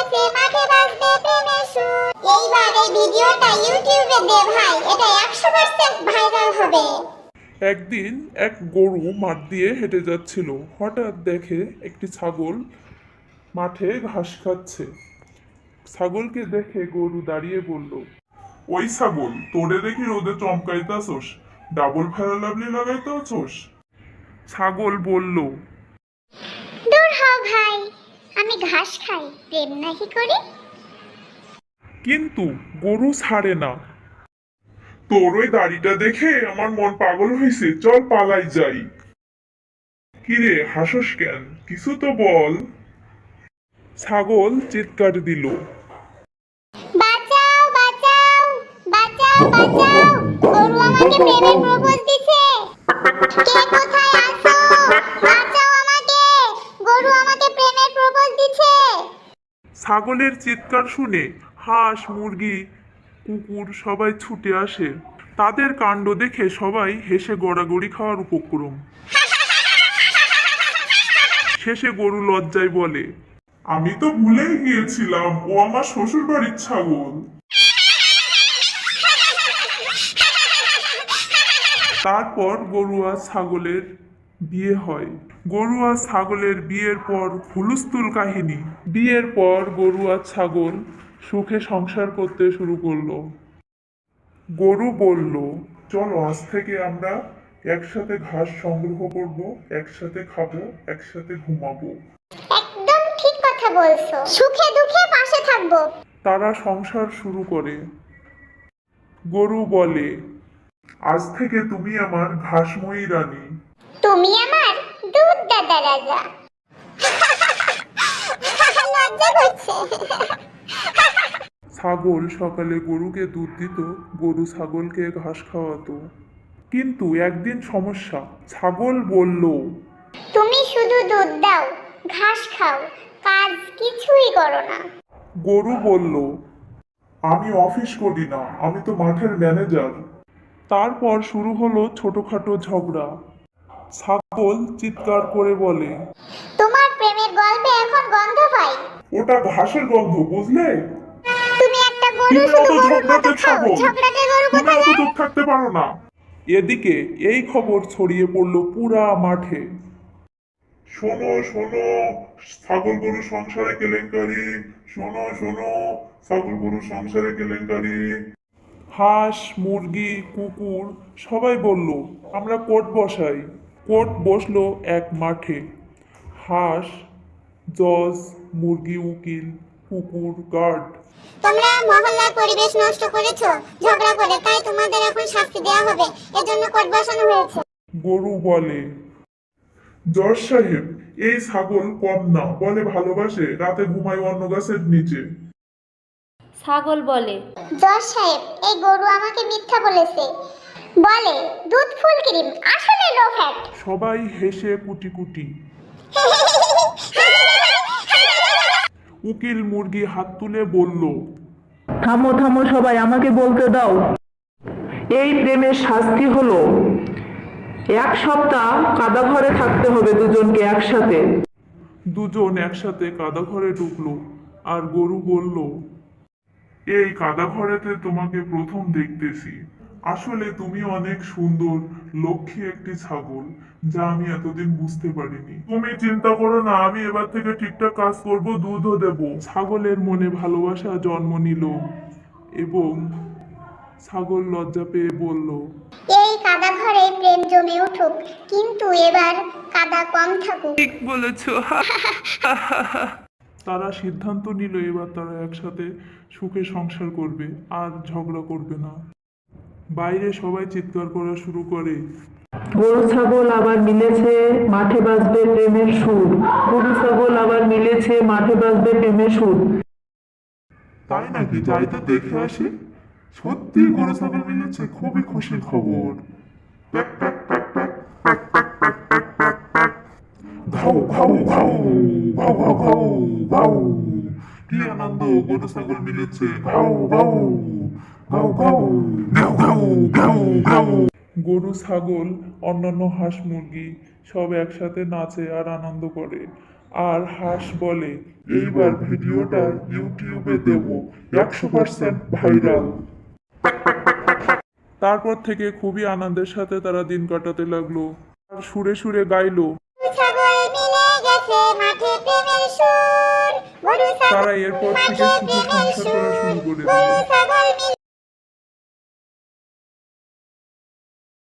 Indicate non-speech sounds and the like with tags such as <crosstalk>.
গেছে মাঠে বাজবে প্রেমের সুর। এইবার এই ভিডিওটা ইউটিউবে দে ভাই এটা একশো পার্সেন্ট ভাইরাল হবে। একদিন এক গরু মাঠ দিয়ে হেঁটে যাচ্ছিল। হঠাৎ দেখে একটি ছাগল মাঠে ঘাস খাচ্ছে। ছাগলকে দেখে গরু দাঁড়িয়ে বলল ওই ছাগল তোরে দেখি রোদে চমকাইতাছোস। ডাবল ফেরা লাভলি লাগাইতেছোস। ছাগল বলল দূর হও ভাই। আমি ঘাস খাই প্রেম নাকি করি? কিন্তু গরু ছাড়ে না। তোর ওই দাড়িটা দেখে আমার মন পাগল হয়েছে চল পালাই যাই। কিরে হাসস কেন? কিছু তো বল। ছাগল চিৎকার দিল। বাঁচাও বাঁচাও বাঁচাও বাঁচাও। গরু আমাকে প্রেমের ছাগলের চিৎকার শুনে হাঁস, মুরগি, কুকুর সবাই ছুটে আসে। তাদের কাণ্ড দেখে সবাই হেসে গড়াগড়ি খাওয়ার উপক্রম। শেষে গরু লজ্জায় বলে, আমি তো ভুলেই গিয়েছিলাম, ও আমার শ্বশুর বাড়ির ছাগল। তারপর গরু আর ছাগলের বিয়ে হয়। গরু আর ছাগলের বিয়ের পর হুলুস্থুল কাহিনী। বিয়ের পর গরু আর ছাগল সুখে সংসার করতে শুরু করল। গরু বলল চলো আজ থেকে আমরা একসাথে ঘাস সংগ্রহ করব একসাথে খাব একসাথে ঘুমাবো। একদম ঠিক কথা বলছো। সুখে দুঃখে পাশে থাকব। তারা সংসার শুরু করে। গরু বলে আজ থেকে তুমি আমার ঘাসময়ী রানী। তুমি আমার দুধ দাদা রাজা। লজ্জা করছে। ছাগল সকালে গরুকে দুধ দিত গরু ছাগলকে ঘাস খাওয়াতো। কিন্তু একদিন সমস্যা ছাগল বলল তুমি শুধু দুধ দাও ঘাস খাও কাজ কিছুই করো না। গরু বলল আমি অফিস করি না আমি তো মাঠের ম্যানেজার। তারপর শুরু হলো ছোটখাটো ঝগড়া। ছাগল চিৎকার করে বলে তোমার প্রেমের গল্পে এখন গন্ধ পাই। ওটা ঘাসের গন্ধ বুঝলে? তুমি একটা গরু শুধু গরুর মতো খাও ছাগল। ঝগড়াটে গরু কোথায় চুপ থাকতে পারো না। এদিকে এই খবর ছড়িয়ে পড়ল পুরা মাঠে। শোনো শোনো ছাগল গরু সংসারে কেলেঙ্কারি। শোনো শোনো ছাগল গরু সংসারে কেলেঙ্কারি। হাঁস মুরগি কুকুর সবাই বলল আমরা কোর্ট বসাই। কোর্ট বসল এক মাঠে। হাঁস জজ মুরগি উকিল কুকুর গার্ড। তোমরা মহল্লার পরিবেশ নষ্ট করেছ ঝগড়া করে তাই তোমাদের এখন শাস্তি দেওয়া হবে। এজন্য কোর্ট বসানো হয়েছে। গরু বলে জজ সাহেব এই ছাগল কম না বলে ভালোবাসে রাতে ঘুমায় অন্য গাছের নিচে। ছাগল বলে। জজ সাহেব এই গরু আমাকে মিথ্যা বলেছে। বলে দুধ ফুল ক্রিম আসলে লো ফ্যাট সবাই হেসে কুটি কুটি <laughs> উকিল মুরগি হাত তুলে বলল থামো থামো সবাই আমাকে বলতে দাও। এই প্রেমের শাস্তি হলো এক সপ্তাহ কাদা ঘরে থাকতে হবে দুজনকে একসাথে। দুজন একসাথে কাদা ঘরে ঢুকলো আর গরু বলল এই কাদা ঘরেতে তোমাকে প্রথম দেখতেছি। আসলে তুমি অনেক সুন্দর লক্ষ্মী একটি ছাগল যা আমি এতদিন বুঝতে পারিনি। তুমি চিন্তা করো না আমি এবার থেকে ঠিকঠাক কাজ করব দুধও দেব। ছাগলের মনে ভালোবাসা জন্ম নিল এবং ছাগল লজ্জা পেয়ে বলল এই কাদা ঘরে প্রেম জমে উঠুক কিন্তু এবার কাদা কম থাকুক। <laughs> তারা সিদ্ধান্ত নিল এবার তারা একসাথে সুখে সংসার করবে আর ঝগড়া করবে না। বাইরে সবাই চিৎকার করা শুরু করে। গরু ছাগল আবার মিলেছে মাঠে বাজবে প্রেমের সুর। গরু ছাগল আবার মিলেছে মাঠে বাজবে প্রেমের সুর। তাই নাকি? যাই তো দেখে আসি। সত্যি গরু ছাগল মিলেছে খুবই খুশির খবর। প্যাক, প্যাক, প্যাক, গরু, ছাগল, অন্যান্য হাঁস, মুরগি সব একসাথে নাচে আর আনন্দ করে। আর হাঁস বলে, এইবার ভিডিওটা ইউটিউবে দেব, একশো পার্সেন্ট ভাইরাল। তারপর থেকে খুবই আনন্দের সাথে তারা দিন কাটাতে লাগল। আর সুরে সুরে গাইলো। তারা এরপর থেকে শুধু সংসার করা শুরু করে